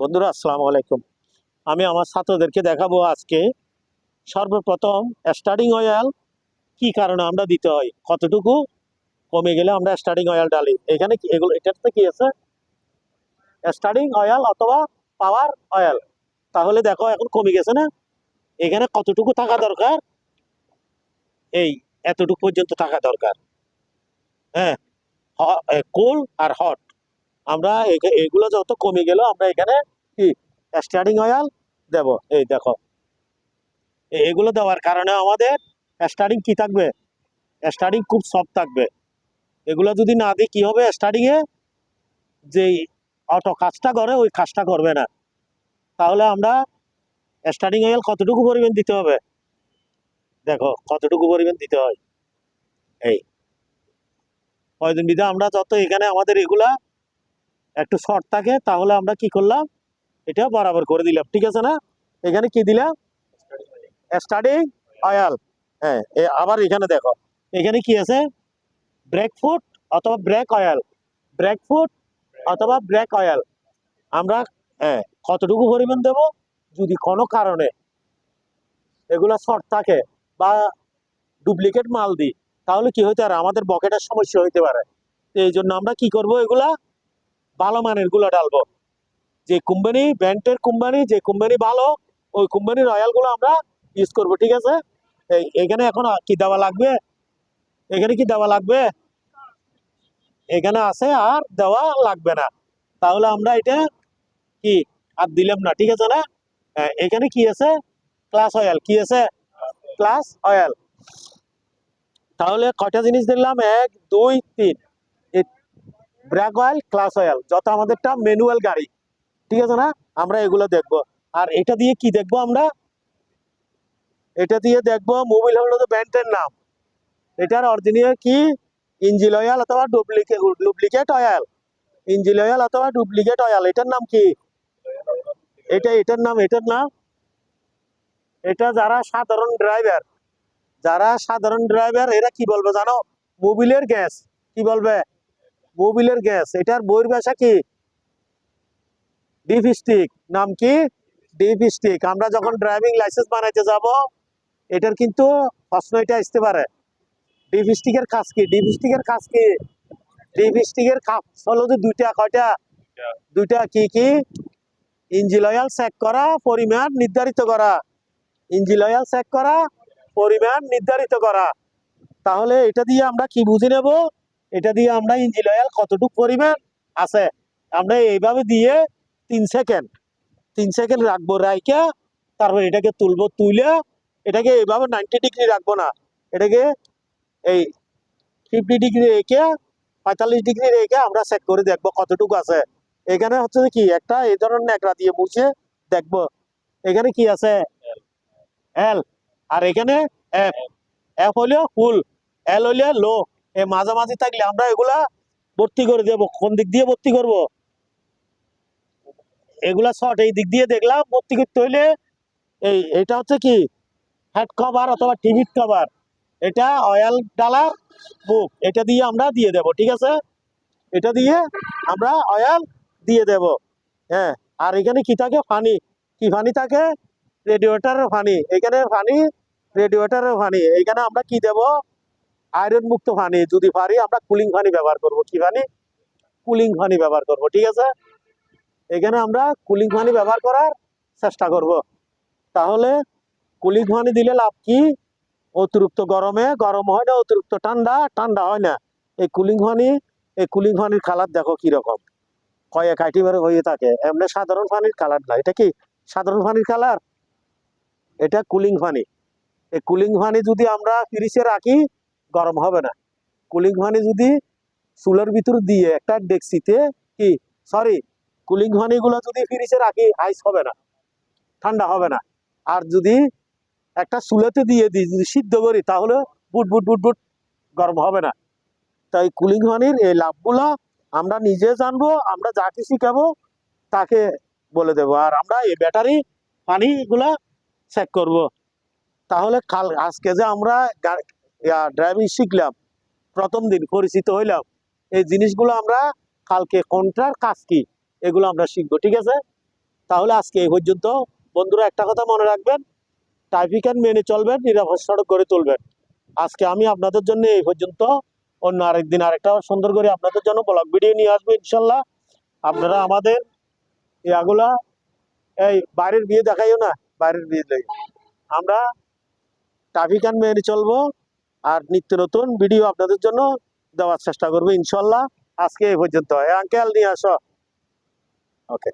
বন্ধুরা, আসসালামু আলাইকুম। আমি আমার ছাত্রদেরকে দেখাবো আজকে সর্বপ্রথম স্টার্টিং অয়েল কি কারণে আমরা দিতে হয়, কতটুকু কমে গেলে আমরা স্টার্টিং অয়েল ডালি এখানে এগুলো এটাতে কি আছে? স্টার্টিং অয়েল অথবা পাওয়ার অয়েল তাহলে দেখো এখন কমে গেছে না? এখানে কতটুকু থাকা দরকার? এই, এতটুকু পর্যন্ত থাকা দরকার। হ্যাঁ কোল আর হট আমরা এগুলো যত কমে গেল আমরা এখানে কি? স্টার্টিং অয়েল দেব। এই দেখো। এগুলো দেওয়ার কারণে আমাদের স্টার্টিং কি থাকবে? স্টার্টিং খুব সফট থাকবে। এগুলো যদি না দিই কি হবে? স্টার্টিং এ যে অটো কাজটা করে, ওই কাজটা করবে না। তাহলে আমরা স্টার্টিং অয়েল কতটুকু পরিমাণ দিতে হবে? দেখো, কতটুকু পরিমাণ দিতে হয়? এই। কয়দিন বিধা আমরা যত এখানে আমাদের এগুলা একটু শর্ট থাকে, তাহলে আমরা কি করলাম? এটা বরাবর করে দিলাম, ঠিক আছে না? এখানে কি দিলাম? স্টার্টিং অয়েল হ্যাঁ আবার এখানে দেখো, এখানে কি আছে? ব্রেক ফুট অথবা ব্রেক অয়েল ব্রেক ফুট অথবা ব্রেক অয়েল আমরা হ্যাঁ কতটুকু পরিমাণ দেব? যদি কোনো কারণে এগুলো শর্ট থাকে বা ডুপ্লিকেট মাল দিই, তাহলে কি হইতে পারে? আমাদের বকেটের সমস্যা হইতে পারে। এই জন্য আমরা কি করব এগুলা ভালো মানেরগুলো ডালবো যে কোম্পানি ব্র্যান্ডের কোম্পানি যে কোম্পানি ভালো, ওই কোম্পানির অয়েলগুলো আমরা ইউজ করব, ঠিক আছে? এখানে এখন কি দেওয়া লাগবে? এখানে কি দেওয়া লাগবে? এখানে আছে আর দেওয়া লাগবে না। তাহলে আমরা এটা কি আর দিলাম না, ঠিক আছে না? এখানে কি আছে? ক্লাস অয়েল কি আছে? ক্লাস অয়েল তাহলে কয়টা জিনিস দিলাম? এক, দুই, তিন। ব্র্যাক অয়েল ক্লাস অয়েল যত আমাদেরটা ম্যানুয়াল গাড়ি। ঠিক আছে না? আমরা এগুলো দেখব। আর এটা দিয়ে কি দেখব আমরা? এটা দিয়ে দেখব মোবিল হলো ব্যান্ডের নাম। এটার অরিজিনাল কি? ইঞ্জিল অয়েল অথবা duplicate duplicate oil engine oil অথবা ডুপ্লিকেট অয়েল এটার নাম কি? এটা এটার নাম এটার নাম? এটা যারা সাধারণ ড্রাইভার যারা সাধারণ ড্রাইভার এরা কি বলবে জানো? মোবিলের গ্যাস কি বলবে? মোবিলের গ্যাস, এটার বইয়ের ভাষা কি? Dipstick. নাম কি? Dipstick. আমরা যখন ড্রাইভিং লাইসেন্স বানাইতে যাব, এটার কিন্তু প্রশ্ন এটা আসতে পারে। ডিপ স্টিকের কাজ কি? ডিপ স্টিকের কাজ কি? ডিপ স্টিকের কাজ হলো যে দুইটা, কয়টা? দুইটা কি কি? ইঞ্জিন অয়েল চেক করা, পরিমাণ নির্ধারিত করা। ইঞ্জিন অয়েল চেক করা, পরিমাণ নির্ধারিত করা। তাহলে এটা দিয়ে আমরা কি বুঝে নেব? এটা দিয়ে আমরা ইঞ্জিন অয়েল কতটুকু পরিমাণ আছে, আমরা এইভাবে দিয়ে তিন সেকেন্ড তিন সেকেন্ড রাখব রাইকা তারপর এটাকে তুলবো তুলে এটাকে এইভাবে নাইনটি ডিগ্রি রাখব না, এটাকে এই ফিফটি ডিগ্রি রেখে, পঁয়তাল্লিশ ডিগ্রি রেখে আমরা চেক করে দেখব কতটুকু আছে। এখানে হচ্ছে কি, একটা এই ধরনের ন্যাকড়া দিয়ে মুছে দেখব। এখানে কি আছে? এল আর এখানে এফ এফ হইলেও ফুল এল হইলে লো এই মাঝামাঝি থাকলে আমরা এগুলা ভর্তি করে দেবো। কোন দিক দিয়ে ভর্তি করব? এগুলা শর্ট এই দিক দিয়ে দেখলাম, ভর্তি করতে হইলে এই, এটা হচ্ছে কি? হেড কভার অথবা টিভিট কভার এটা অয়েল ডালার বুক এটা দিয়ে আমরা দিয়ে দেব, ঠিক আছে? এটা দিয়ে আমরা অয়েল দিয়ে দেব। হ্যাঁ আর এখানে কি থাকে? ফানি। কি পানি থাকে? রেডিওটারের ফানি। এখানে ফানি রেডিওটারের ফানি। এখানে আমরা কি দেব? আয়রন মুক্ত পানি যদি পারি আমরা কুলিং পানি ব্যবহার করব। কি পানি কুলিং পানি ব্যবহার করব, ঠিক আছে? এখানে আমরা কুলিং পানি ব্যবহার করার চেষ্টা করব। তাহলে কুলিং পানি দিলে লাভ কি? অতিরিক্ত গরমে, গরম হয় না, অতিরিক্ত ঠান্ডা ঠান্ডা হয় না। এই কুলিং পানি এই কুলিং পানির কালার দেখো কীরকম কয়েক আইটেমের হয়ে থাকে। এমনি সাধারণ পানির কালার না। এটা কি? সাধারণ পানির কালার এটা কুলিং পানি এই কুলিং পানি যদি আমরা ফ্রিজে রাখি গরম হবে না। কুলিং পানি যদি চুলের ভিতর দিয়ে একটা ডেক্সিতে কি সরি কুলিং পানিগুলো যদি ফ্রিজে রাখি আইস হবে না, ঠান্ডা হবে না। আর যদি একটা চুলেতে দিয়ে দিই যদি সিদ্ধ করি, তাহলে বুট বুট বুট বুট গরম হবে না। তাই কুলিং পানির এই লাভগুলো আমরা নিজে জানব, আমরা যাকে শিখাবো তাকে বলে দেবো। আর আমরা এই ব্যাটারি পানিগুলা চেক করব। তাহলে কাল, আজকে যে আমরা ড্রাইভিং শিখলাম, প্রথম দিন পরিচিত হইলাম। এই জিনিসগুলো আমরা কালকে কোনটার কাজ কি, এগুলো আমরা শিখব, ঠিক আছে? তাহলে আজকে এই পর্যন্ত। বন্ধুরা, একটা কথা মনে রাখবেন ট্রাফিক অ্যান্ড মেনে চলবেন, নিরাপদ সড়ক গড়ে তুলবেন। আজকে আমি আপনাদের জন্য এই পর্যন্ত, অন্য আরেকদিন আরেকটা সুন্দর করে আপনাদের জন্য ব্লগ ভিডিও নিয়ে আসব, ইনশাল্লাহ। আপনারা আমাদের ইয়াগুলা, এই বাইরের বিয়ে দেখাইও না বাইরের বিয়ে দেখে আমরা ট্রাফিক অ্যান্ড মেনে চলবো আর নিত্য নতুন ভিডিও আপনাদের জন্য দেওয়ার চেষ্টা করব ইনশাল্লাহ। আজকে এই পর্যন্ত। আঙ্কেল নিয়ে আসো। ওকে